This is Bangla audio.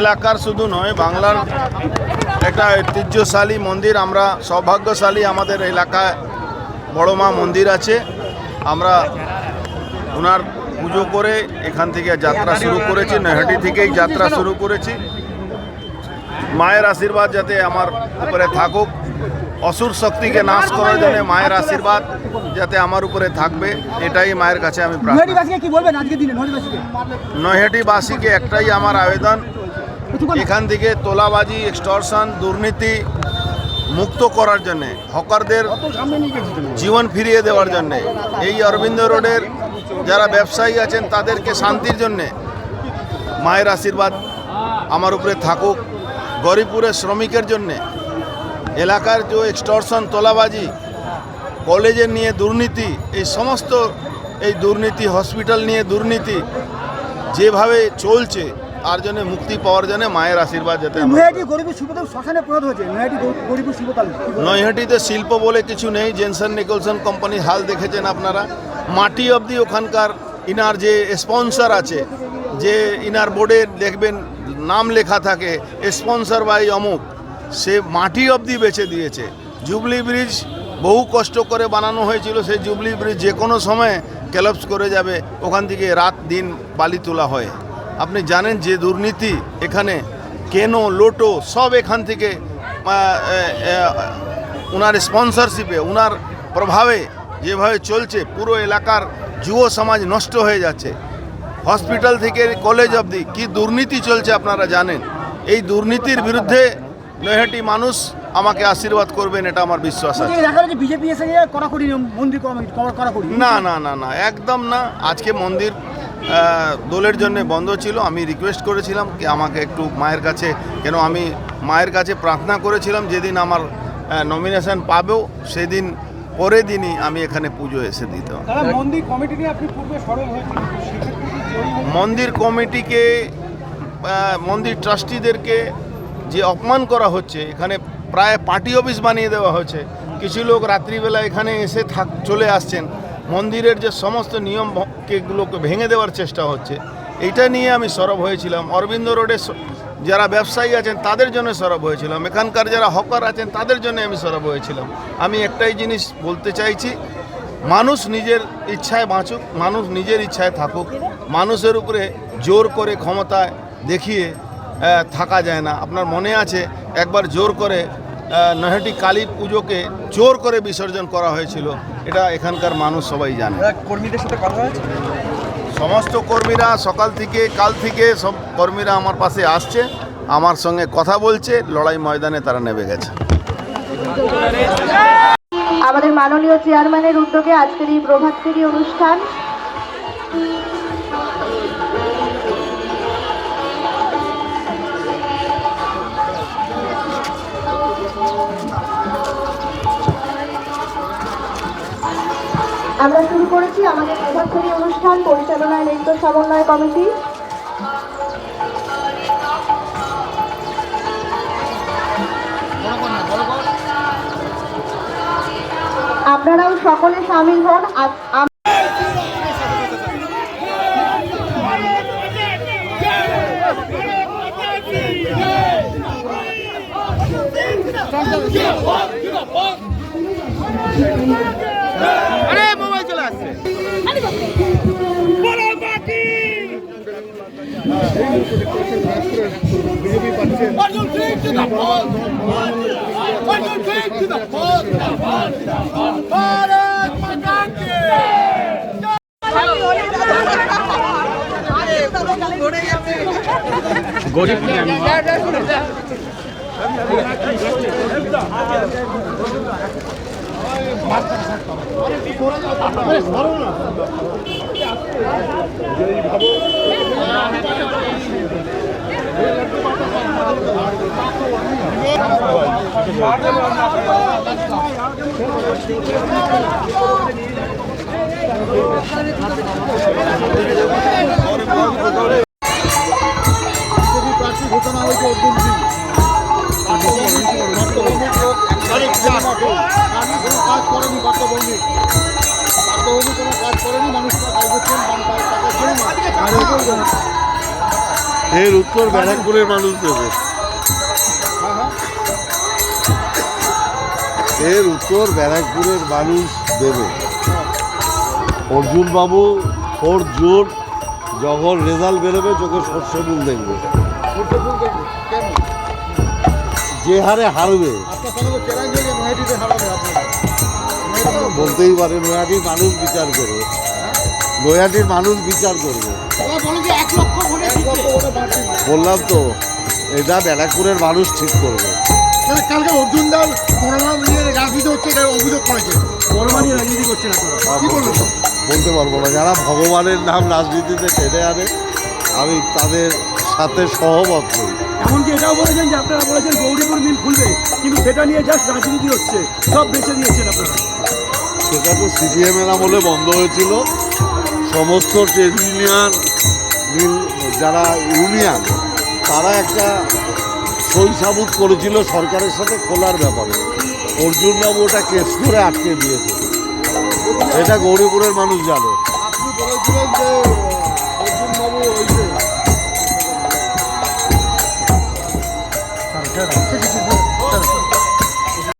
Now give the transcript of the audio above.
এলাকার শুধু নয় বাংলার একটা ঐতিহ্যশালী মন্দির আমরা সৌভাগ্যশালী আমাদের এলাকায় বড় মা মন্দির আছে। আমরা ওনার পুজো করে এখান থেকে যাত্রা শুরু করেছি নৈহাটি থেকেই যাত্রা শুরু করেছি। মায়ের আশীর্বাদ যাতে আমার উপরে থাকুক অসুর শক্তিকে নাশ করার জন্য মায়ের আশীর্বাদ যাতে আমার উপরে থাকবে এটাই মায়ের কাছে আমি নৈহাটিবাসীকে একটাই আমার আবেদন এখান থেকে তোলাবাজি এক্সটর্শন দুর্নীতি মুক্ত করার জন্যে হকারদের জীবন ফিরিয়ে দেওয়ার জন্যে। এই অরবিন্দ রোডের যারা ব্যবসায়ী আছেন তাদেরকে শান্তির জন্যে মায়ের আশীর্বাদ আমার উপরে থাকুক। গরিবপুরের শ্রমিকের জন্যে এলাকার যে এক্সটর্শন তোলাবাজি কলেজের নিয়ে দুর্নীতি এই সমস্ত এই দুর্নীতি হসপিটাল নিয়ে দুর্নীতি যেভাবে চলছে তার জন্য মুক্তি পাওয়ার জন্য মায়ের আশীর্বাদ যাতে নৈহাটি গরিবের শিল্পতাল শ্মশানে পরিণত হয়েছে। নৈহাটি গরিবের শিল্পতাল নৈহাটিতে শিল্প বলে কিছু নেই জেনসন নিকলসন কোম্পানির হাল দেখেছেন আপনারা। মাটি অবধি ওখানকার ইনার যে স্পন্সর আছে যে ইনার বোর্ডে দেখবেন নাম লেখা থাকে স্পন্সর বাই অমুক সে মাটি অবধি বেছে দিয়েছে। জুবলি ব্রিজ বহু কষ্ট করে বানানো হয়েছিল সেই জুবলি ব্রিজ যে কোনো সময় ক্যালপস করে যাবে ওখান থেকে রাত দিন বালি তোলা হয়। আপনি জানেন যে দুর্নীতি এখানে কেনো লোটো সব এখান থেকে ওনার স্পন্সরশিপে ওনার প্রভাবে যেভাবে চলছে পুরো এলাকার যুব সমাজ নষ্ট হয়ে যাচ্ছে। হসপিটাল থেকে কলেজ অবধি কি দুর্নীতি চলছে আপনারা জানেন? এই দুর্নীতির বিরুদ্ধে নৈহাটি মানুষ আমাকে আশীর্বাদ করবেন এটা আমার বিশ্বাস আছে। না না না না একদম না। আজকে মন্দির দোলের জন্য বন্ধ ছিল আমি রিকোয়েস্ট করেছিলাম কি আমাকে একটু মায়ের কাছে কেন আমি মায়ের কাছে প্রার্থনা করেছিলাম যেদিন আমার নমিনেশন পাবেও সেদিন পরের দিনই আমি এখানে পুজো এসে দিতাম মন্দির কমিটিকে মন্দির ট্রাস্টিদেরকে যে অপমান করা হচ্ছে এখানে প্রায় পার্টি অফিস বানিয়ে দেওয়া হচ্ছে। কিছু লোক রাত্রিবেলা এখানে এসে থাক চলে আসছেন। মন্দিরের যে সমস্ত নিয়মকেগুলোকে ভেঙে দেওয়ার চেষ্টা হচ্ছে এটা নিয়ে আমি সরব হয়েছিলাম। অরবিন্দ রোডে যারা ব্যবসায়ী আছেন, তাদের জন্য সরব হয়েছিলাম। এখানকার যারা হকার আছেন, তাদের জন্য আমি সরব হয়েছিলাম। আমি একটাই জিনিস বলতে চাইছি, মানুষ নিজের ইচ্ছায় বাঁচুক, মানুষ নিজের ইচ্ছায় থাকুক। মানুষের উপরে জোর করে ক্ষমতায় দেখিয়ে থাকা যায় না। আপনার মনে আছে, একবার জোর করে নৈহাটি কালী পুজোকে জোর করে বিসর্জন করা হয়েছিল। এটা এখানকার মানুষ সবাই জানে। কর্মীদের সাথে কথা হয়েছে? সমস্ত কর্মীরা সকাল থেকে কাল থেকে সব কর্মীরা আমার পাশে আসছে আমার সঙ্গে কথা বলছে লড়াই ময়দানে তারা নেমে গেছে। আমাদের মাননীয় চেয়ারম্যানের উদ্যোগে আজকের এই প্রভাতফেরি অনুষ্ঠান আমরা শুরু করেছি আমাদের ফেরি অনুষ্ঠান পরিচালনায় নৃত্য সমন্বয় কমিটি। আপনারাও সকলে সামিল হন। আজ- আম- প্রার্থী কাজ করেনি কোনো কাজ করেনি মানুষ কাজ করছেন এর উত্তর ব্যারাকপুরের মানুষ দেবে। হ্যাঁ হ্যাঁ। এর উত্তর ব্যারাকপুরের মানুষ দেবে। অর্জুন বাবু ফোর্থ জুন যখন রেজাল্ট বেরোবে চোখে সর্ষে ফুল দেখবে। যে হারে হারবে। বলতেই পারে নয়াটির মানুষ বিচার করবে। নয়াটির মানুষ বিচার করবে। বললাম তো এটা ব্যারাকপুরের মানুষ ঠিক করবে। মানে কালকে অর্জুন দাস মনোরম নিয়ে রাজনীতি হচ্ছে অভিযোগ করেছে। বড়মানি রাজনীতি করছেন আপনারা বলতে পারব না যারা ভগবানের নাম রাজনীতিতে টেনে আনে আমি তাদের সাথে সহমত করি এমনকি এটাও বলেছেন যে আপনারা বলেছেন গৌরীপুর মিল খুলবে কিন্তু সেটা নিয়ে জাস্ট রাজনীতি হচ্ছে সব বেঁচে দিয়েছেন আপনারা। সেটা তো সিপিএম এর আমলে বন্ধ হয়েছিল। সমস্ত ট্রেড ইউনিয়ন যারা ইউনিয়ন তারা একটা সই সাবুত করেছিল সরকারের সাথে খোলার ব্যাপারে। অর্জুনবাবু ওটা কেস করে আটকে দিয়েছে। এটা গৌরীপুরের মানুষ জানে। আপনি বলেছিলেন যে অর্জুন ওই যে ঠিক আছে